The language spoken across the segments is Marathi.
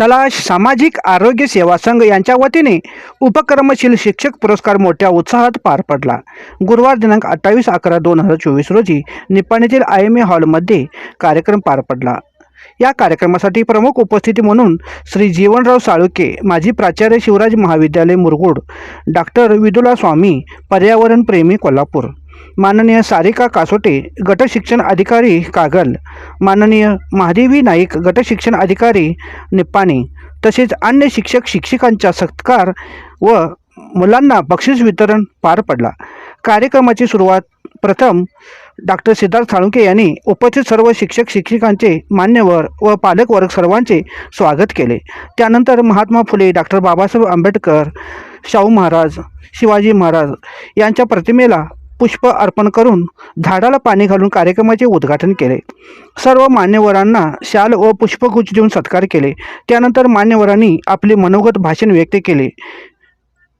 तलाश सामाजिक आरोग्य सेवा संघ यांच्या वतीने उपक्रमशील शिक्षक पुरस्कार मोठ्या उत्साहात पार पडला. गुरुवार दिनांक अठ्ठावीस अकरा दोन हजार चोवीस रोजी निपाणीतील आय एम ए हॉलमध्ये कार्यक्रम पार पडला. या कार्यक्रमासाठी प्रमुख उपस्थिती म्हणून श्री जीवनराव साळुके माजी प्राचार्य शिवराज महाविद्यालय मुरगुड डॉक्टर विदुला स्वामी पर्यावरण प्रेमी कोल्हापूर माननीय सारिका कासोटे गट शिक्षण अधिकारी कागल माननीय महादेवी नाईक गट शिक्षण अधिकारी निप्पाणी तसेच अन्य शिक्षक शिक्षिकांचा सत्कार व मुलांना बक्षीस वितरण पार पडला. कार्यक्रमाची सुरुवात प्रथम डॉक्टर सिद्धार्थ साळुंके यांनी उपस्थित सर्व शिक्षक शिक्षिकांचे मान्यवर व पालकवर्ग सर्वांचे स्वागत केले. त्यानंतर महात्मा फुले डॉक्टर बाबासाहेब आंबेडकर शाहू महाराज शिवाजी महाराज यांच्या प्रतिमेला पुष्प अर्पण करून झाडाला पाणी घालून कार्यक्रमाचे उद्घाटन केले. सर्व मान्यवरांना शाल व पुष्पगुच्छ देऊन सत्कार केले. त्यानंतर मान्यवरांनी आपले मनोगत भाषण व्यक्त केले.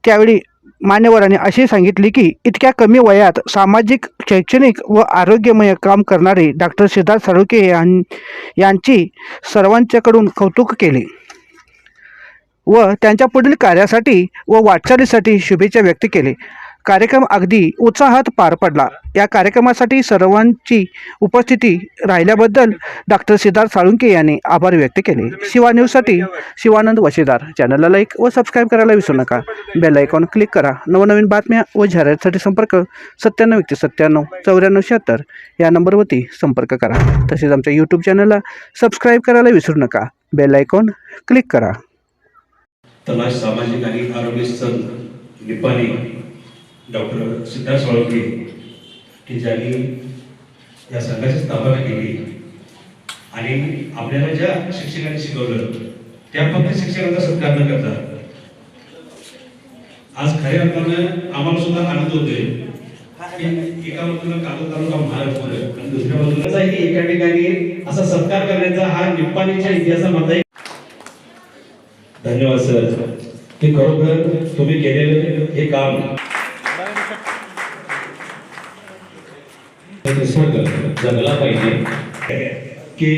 त्यावेळी मान्यवरांनी असे सांगितले की इतक्या कमी वयात सामाजिक शैक्षणिक व आरोग्यमय काम करणारे डॉक्टर सिद्धार्थ साळुके यां यांची सर्वांच्याकडून कौतुक केले व त्यांच्या पुढील कार्यासाठी व वाटचालीसाठी शुभेच्छा व्यक्त केले. कार्यक्रम अगदी उत्साहात पार पडला. या कार्यक्रमासाठी सर्वांची उपस्थिती राहिल्याबद्दल डॉक्टर सिद्धार्थ साळुंके यांनी आभार व्यक्त केले. शिवा न्यूजसाठी शिवानंद वशीदार. चॅनलला लाईक व सबस्क्राईब करायला विसरू नका. बेल आयकॉन क्लिक करा. नवनवीन बातम्या व जाहिरातीसाठी संपर्क सत्त्याण्णव एकतीस सत्त्याण्णव चौऱ्याण्णव शहात्तर या नंबरवरती संपर्क करा. तसेच आमच्या यूट्यूब चॅनलला सबस्क्राईब करायला विसरू नका. बेल आयकॉन क्लिक करा. तलाश सामाजिक आणि आरोग्य संघ निपाणी. डॉक्टर सिद्धार्थ साळुंके की ज्यांनी या संघाची स्थापना केली. आणि आपल्याला ज्या शिक्षकांनी शिकवलं त्या फक्त शिक्षकांचा सत्कार न करता. आज खऱ्या अर्थानं आम्हाला सुद्धा आनंद होतोय. एका बाजूला कागद तालुका महाराष्ट्र आणि दुसऱ्या बाजूला आहे एका ठिकाणी असा सत्कार करण्याचा हा निप्पाणीच्या इतिहासामध्ये धन्यवाद सर. की खरोखर तुम्ही केलेलं हे काम निसर्ग जगला पाहिजे. की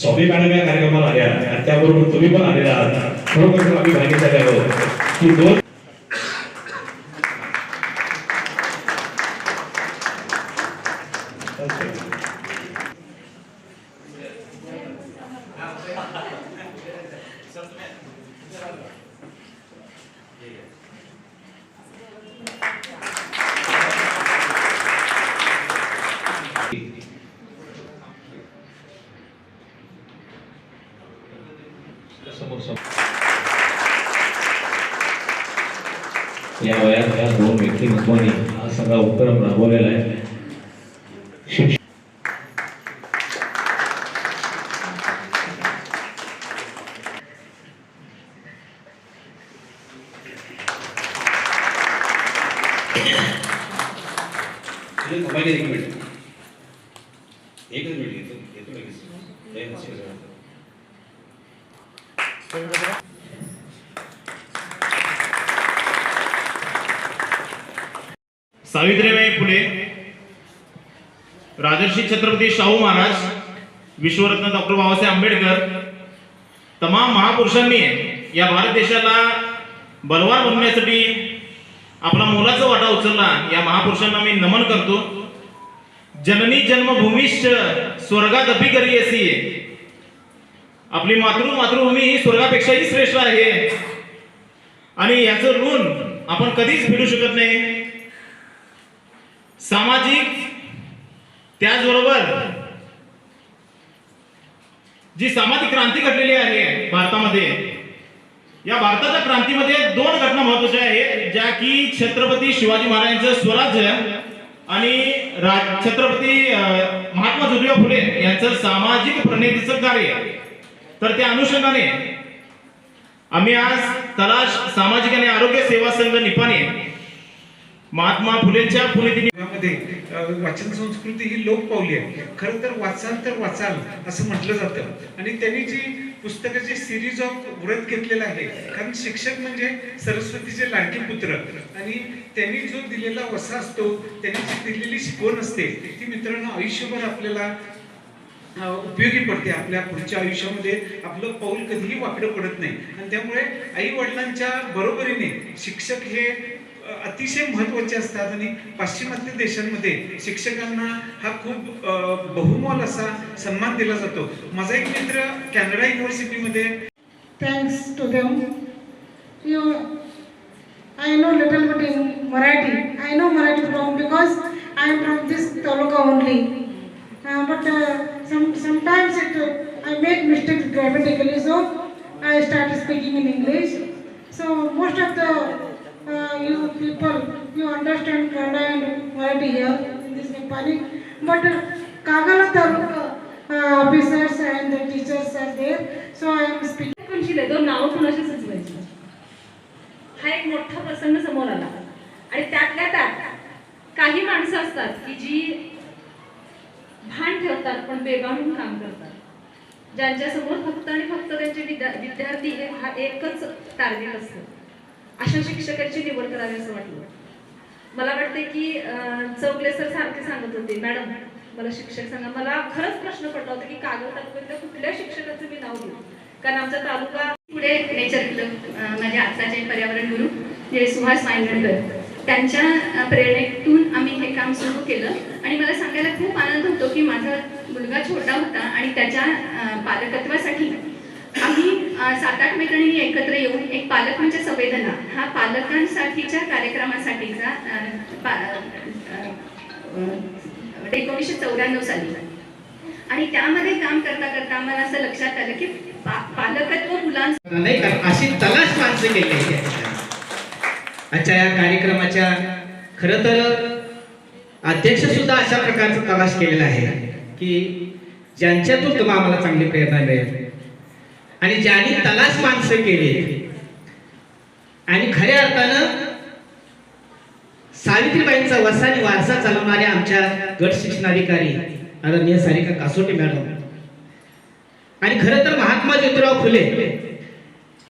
स्वामी मॅडम या कार्यक्रमाला आल्या आणि त्याबरोबर तुम्ही पण आलेला आहात. खरोखर आम्ही भाग्यशाली आहोत. की दोन Thank you. या वयात या दोन व्यक्तिमत्वाने हा सगळा उपक्रम राबवलेला आहे शिक्षण एक मिनिट एकच मिनिट घेतो येतो लगेच सावित्रीबाई फुले राजर्षी छत्रपती शाहू महाराज विश्वरत्न डॉक्टर बाबासाहेब आंबेडकर तमाम महापुरुषांनी या भारत देशाला बलवान बनवण्यासाठी आपला मोलाचा वाटा उचलला. या महापुरुषांना मी नमन करतो. जननी जन्मभूमीश्च स्वर्गात अभिकरी असी आपली मातृ मातृभूमी ही स्वर्गापेक्षाही श्रेष्ठ आहे. आणि याचं ऋण आपण कधीच फेडू शकत नाही. सामाजिक त्याचबरोबर जी सामाजिक क्रांती घडलेली आहे भारतामध्ये या भारताच्या क्रांतीमध्ये दोन घटना महत्त्वाच्या आहेत ज्या की छत्रपती शिवाजी महाराजांचं स्वराज्य आणि छत्रपती महात्मा ज्योतिबा फुले यांचं सामाजिक प्रणितीचं कार्य. तर त्या अनुषंगाने आम्ही आज तलाश सामाजिक आणि आरोग्य सेवा संघ निपाणी महात्मा फुलेच्या पुण्यतिथी वाचन संस्कृती ही लोक पावली आहे. खरं तर वाचाल तर वाचाल असं म्हटलं जातं. आणि त्यांनी जी पुस्तकाची सिरीज ऑफ व्रत घेतलेलं आहे कारण शिक्षक म्हणजे सरस्वतीचे लाडके पुत्र. आणि त्यांनी जो दिलेला वसा असतो त्यांनी जी दिलेली शिकवण असते ती मित्रांनो आयुष्यभर आपल्याला उपयोगी पडते. आपल्या पुढच्या आयुष्यामध्ये आपलं पाऊल कधीही वाकडं पडत नाही. आणि त्यामुळे आई वडिलांच्या बरोबरीने शिक्षक हे अतिशय महत्त्वाचे असतात आणि पाश्चिमात्य देशांमध्ये शिक्षकांना हा खूप बहुमोल असा सन्मान दिला जातो. माझा एक मित्र Canada युनिव्हर्सिटीमध्ये thanks to them you I know little but in Marathi I know Marathi from because I am from this taluka only but sometimes it I make mistake grammatically so I start speaking in English so most of the Uh, you people you understand Kannada and Marathi here in this Nepali, but uh, Kagala Taruka uh, officers and the teachers are there, so I am speaking. कोणशी दोन नावं कुणाशी सुचवायची हा एक मोठा प्रसंग समोर आला आणि त्यातल्या त्यात काही माणसं असतात की जी भान ठेवतात पण बेभान काम करतात ज्यांच्यासमोर फक्त आणि फक्त त्यांचे विद्यार्थी हे हा एकच टार्गेट असतं अशा शिक्षकांची निवड करावी असं वाटलं. मला वाटते की अं, चौगले सर सारखे सांगत होते मॅडम मला शिक्षक सांगा. मला खरंच प्रश्न पडला होता की कागद तालुक्यातल्या कुठल्या शिक्षकाचं मी नाव घेऊ? कारण आमचा तालुका पुढे नेचर क्लब अ, माझे आत्ताचे पर्यावरण गुरु जे सुहास मायंगणकर. त्यांच्या प्रेरणेतून आम्ही हे काम सुरू केलं. आणि मला सांगायला खूप आनंद होतो की माझा मुलगा छोटा होता आणि त्याच्या पालकत्वासाठी आम्ही सात आठ मैत्रिणींनी एकत्र येऊन एक पालक म्हणजे संवेदना. हा पालकांसाठीच्या कार्यक्रमासाठीचा एकोणीसशे चौऱ्याण्णव साली. आणि त्यामध्ये काम करता करता आम्हाला असं लक्षात आलं की पा- पालकत्व मुलांचं नाही का अशी तलाश माणसं केली आहे आजच्या या कार्यक्रमाच्या खरं तर अध्यक्ष सुद्धा अशा प्रकारचा तलाश केलेला आहे की ज्यांच्यातून तुम्हाला आम्हाला चांगली प्रेरणा मिळेल. आणि ज्यांनी तलाश माणसं केले. आणि खऱ्या अर्थानं सावित्रीबाईंचा वसाने वारसा चालवणाऱ्या आमच्या गट शिक्षणाधिकारी आदरणीय सारिका कासोटे मॅडम. आणि खरं तर महात्मा ज्योतिराव फुले